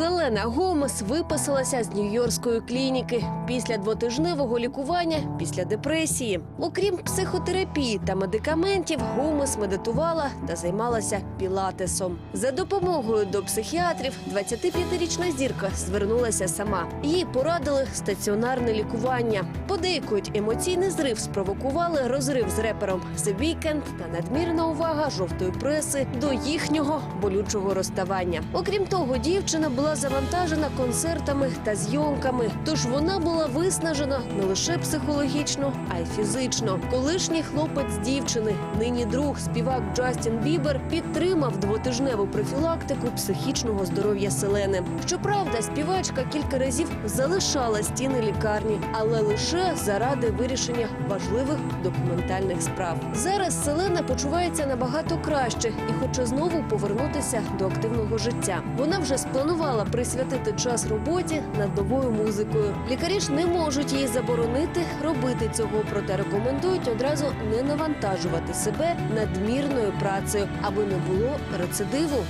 Селена Гомес виписалася з нью-йоркської клініки після двотижневого лікування після депресії. Окрім психотерапії та медикаментів, Гомес медитувала та займалася пілатесом. За допомогою до психіатрів 25-річна зірка звернулася сама. Їй порадили стаціонарне лікування. Подейкують, емоційний зрив спровокували розрив з репером The Weeknd та надмірна увага жовтої преси до їхнього болючого розставання. Окрім того, дівчина була завантажена концертами та зйомками, тож вона була виснажена не лише психологічно, а й фізично. Колишній хлопець дівчини, нині друг, співак Джастін Бібер, підтримав двотижневу профілактику психічного здоров'я Селени. Щоправда, співачка кілька разів залишала стіни лікарні, але лише заради вирішення важливих документальних справ. Зараз Селена почувається набагато краще і хоче знову повернутися до активного життя. Вона вже спланувала присвятити час роботі над новою музикою. Лікарі ж не можуть їй заборонити робити цього, проте рекомендують одразу не навантажувати себе надмірною працею, аби не було рецидиву.